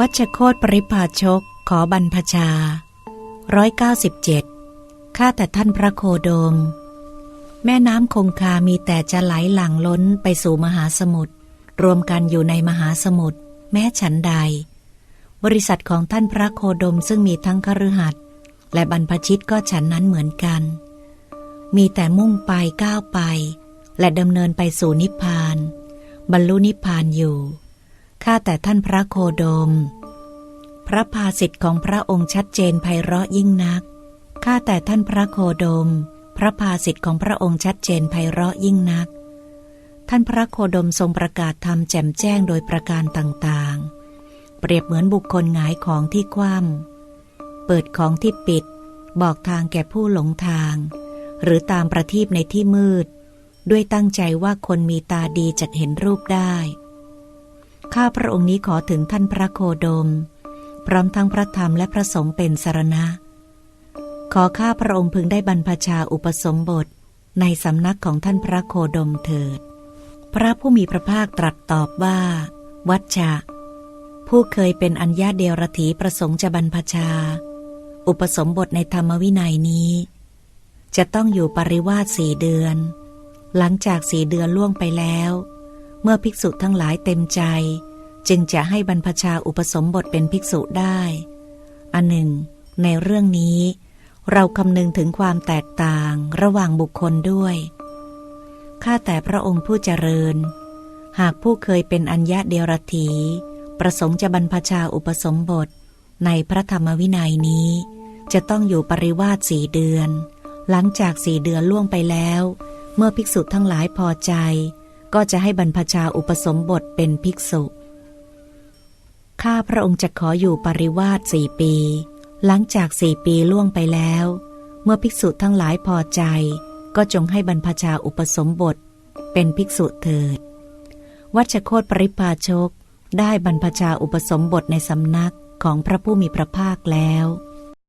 วัชโคตปริพาชก ขอบรรพชาร้อยเก้าสิบเจ็ดข้าแต่ท่านพระโคดม แม่น้ำคงคามีแต่จะไหลหลั่งล้นไปสู่มหาสมุทร รวมกันอยู่ในมหาสมุทร แม้ฉันใด บริษัทของท่านพระโคดมซึ่งมีทั้งคฤหัสถ์และบรรพชิตก็ฉันนั้นเหมือนกัน มีแต่มุ่งไปก้าวไป และดำเนินไปสู่นิพพาน บรรลุนิพพานอยู่ ข้าแต่ท่านพระโคดม พระภาสิทธิ์ของพระองค์ชัดเจนไพเราะยิ่งนัก ข้าแต่ท่านพระโคดม พระภาสิทธิ์ของพระองค์ชัดเจนไพเราะยิ่งนัก ท่านพระโคดมทรงประกาศธรรมแจ่มแจ้งโดยประการต่างๆ เปรียบเหมือนบุคคลหงายของที่คว่ำเปิดของที่ปิด บอกทางแก่ผู้หลงทาง หรือตามประทีปในที่มืด ด้วยตั้งใจว่าคนมีตาดีจะเห็นรูปได้ ข้าพระองค์นี้ขอถึงท่านพระโคดม พร้อมทั้งพระธรรมและพระสงฆ์เป็นสารณะ ขอข้าพระองค์พึงได้บรรพชาอุปสมบทในสำนักของท่านพระโคดมเถิด พระผู้มีพระภาคตรัสตอบว่า วัชชะ ผู้เคยเป็นอัญญาเดรถีประสงค์จะบรรพชา อุปสมบทในธรรมวินัยนี้ จะต้องอยู่ปริวาสสี่เดือน หลังจากสี่เดือนล่วงไปแล้ว เมื่อภิกษุทั้งหลายเต็มใจ จึงจะให้บรรพชาอุปสมบทเป็นภิกษุได้ อันหนึ่ง ในเรื่องนี้ เราคำนึงถึงความแตกต่างระหว่างบุคคลด้วย ข้าแต่พระองค์ผู้เจริญ หากผู้เคยเป็นอัญญาเดรถีประสงค์จะบรรพชาอุปสมบท ในพระธรรมวินัยนี้ จะต้องอยู่ปริวาสสี่เดือน หลังจากสี่เดือนล่วงไปแล้ว เมื่อภิกษุทั้งหลายพอใจ ก็จะให้บรรพชาอุปสมบทเป็นภิกษุ ข้าพระองค์จะขออยู่ปริวาสสี่ปี หลังจากสี่ปีล่วงไปแล้ว เมื่อภิกษุทั้งหลายพอใจ ก็จงให้บรรพชาอุปสมบท เป็นภิกษุเถิด วัชโคตปริพาชกได้บรรพชาอุปสมบทในสำนักของพระผู้มีพระภาคแล้ว